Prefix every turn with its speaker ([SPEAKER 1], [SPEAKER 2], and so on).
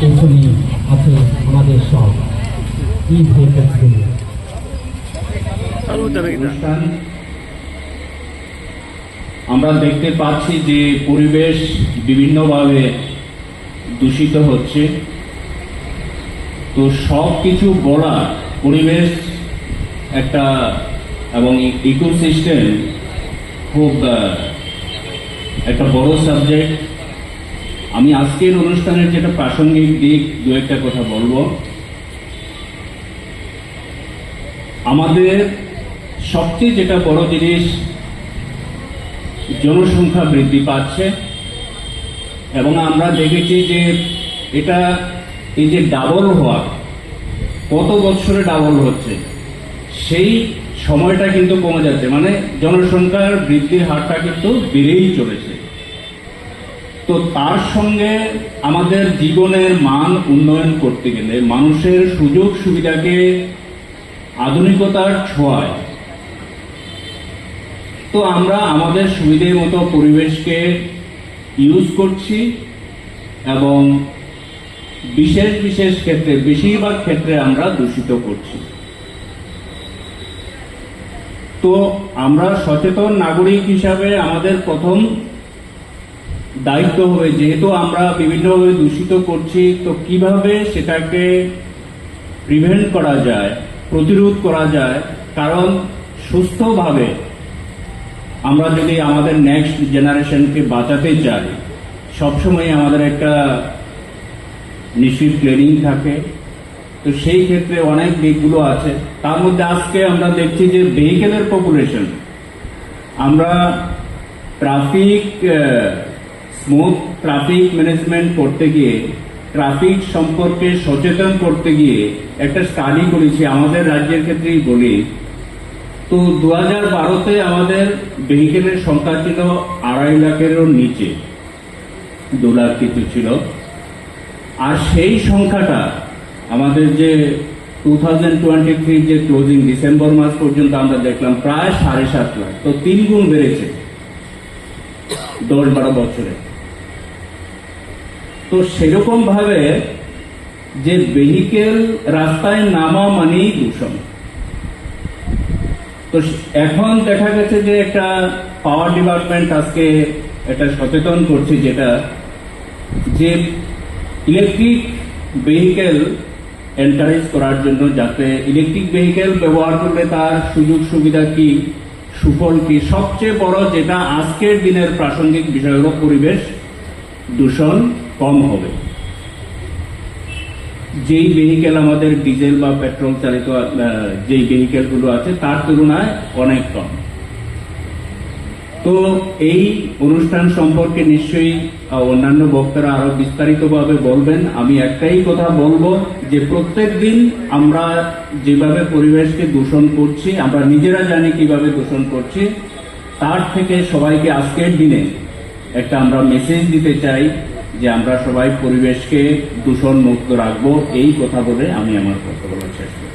[SPEAKER 1] পেছনে আছে আমাদের সব।
[SPEAKER 2] আমরা দেখতে পাচ্ছি যে পরিবেশ বিভিন্নভাবে দূষিত হচ্ছে। তো সব কিছু বলা পরিবেশ একটা এবং ইকোসিস্টেম খুব একটা বড় সাবজেক্ট আমি আজকের অনুষ্ঠানের যেটা প্রাসঙ্গিক দিক, দু একটা কথা বলব। আমাদের সবচেয়ে যেটা বড় জিনিস, জনসংখ্যা বৃদ্ধি পাচ্ছে এবং আমরা দেখেছি যে এটা, এই যে ডাবল হওয়া, কত বছরে ডাবল হচ্ছে, সেই সময়টা কিন্তু কমে যাচ্ছে। মানে জনসংখ্যার বৃদ্ধির হারটা কিন্তু বেড়েই চলেছে। তো তার সঙ্গে আমাদের জীবনের মান উন্নয়ন করতে গেলে মানুষের সুযোগ সুবিধাকে আধুনিকতার ছোঁয়ায়। তো আমরা আমাদের সুবিধে মতো পরিবেশকে ইউজ করছি এবং বিশেষ বিশেষ ক্ষেত্রে, বেশিরভাগ ক্ষেত্রে আমরা দূষিত করছি। তো আমরা সচেতন নাগরিক হিসাবে আমাদের প্রথম দায়িত্ব হবে যেহেতু আমরা বিভিন্নভাবে দূষিত করছি, তো কীভাবে সেটাকে প্রিভেন্ট করা যায়, প্রতিরোধ করা যায়? কারণ সুস্থভাবে আমরা যদি আমাদের নেক্সট জেনারেশনকে বাঁচাতে চাই, সবসময় আমাদের একটা নিশ্চিত প্ল্যানিং থাকে। তো সেই ক্ষেত্রে অনেক দিকগুলো আছে। তার মধ্যে আজকে আমরা দেখছি যে ভেহিকেলের পপুলেশন আমরা ট্রাফিক স্মুথ ট্রাফিক ম্যানেজমেন্ট করতে গিয়ে ট্রাফিক সম্পর্কে সচেতন করতে গিয়ে একটা স্টাডি করেছি আমাদের রাজ্যের ক্ষেত্রেই বলি। তো দু হাজার বারোতে আমাদের ভেহিকেলের সংখ্যা ছিল আড়াই লাখেরও নিচে। দু লাখ কিছু ছিল। আর সেই সংখ্যাটা আমাদের যে টু থাউজেন্ড টোয়েন্টি থ্রি যে ক্লোজিং ডিসেম্বর মাস পর্যন্ত আমরা দেখলাম, প্রায় সাড়ে সাত লাখ। তো তিন গুণ বেড়েছে। দশ বারো বছরে। তো সেরকম ভাবে যে ভেহিকেল রাস্তায় নামা মানেই দূষণ। তো এখন দেখা গেছে যে একটা পাওয়ার ডিপার্টমেন্ট আজকে এটা সচেতন করছে যেটা যে ইলেকট্রিক ভেহিকেল এনকারেজ করার জন্য যাতে ইলেকট্রিক ভেহিকেল ব্যবহার করলে তার সুযোগ সুবিধা কি সুফল কি? সবচেয়ে বড় যেটা আজকের দিনের প্রাসঙ্গিক বিষয় হল পরিবেশ দূষণ কম হবে। যেই ভেহিকেল আমাদের ডিজেল বা পেট্রোল চালিত যেই ভেহিকেলগুলো আছে, তার তুলনায় অনেক কম। তো এই অনুষ্ঠান সম্পর্কে নিশ্চয়ই অন্যান্য বক্তারা আরও বিস্তারিতভাবে বলবেন। আমি একটাই কথা বলব যে প্রত্যেক দিন আমরা যেভাবে পরিবেশকে দূষণ করছি, আমরা নিজেরা জানি কীভাবে দূষণ করছি, তার থেকে সবাইকে আজকের দিনে একটা আমরা মেসেজ দিতে চাই যে আমরা সবাই পরিবেশকে দূষণ মুক্ত রাখব। এই কথা বলে আমি আমার বলার শেষ করি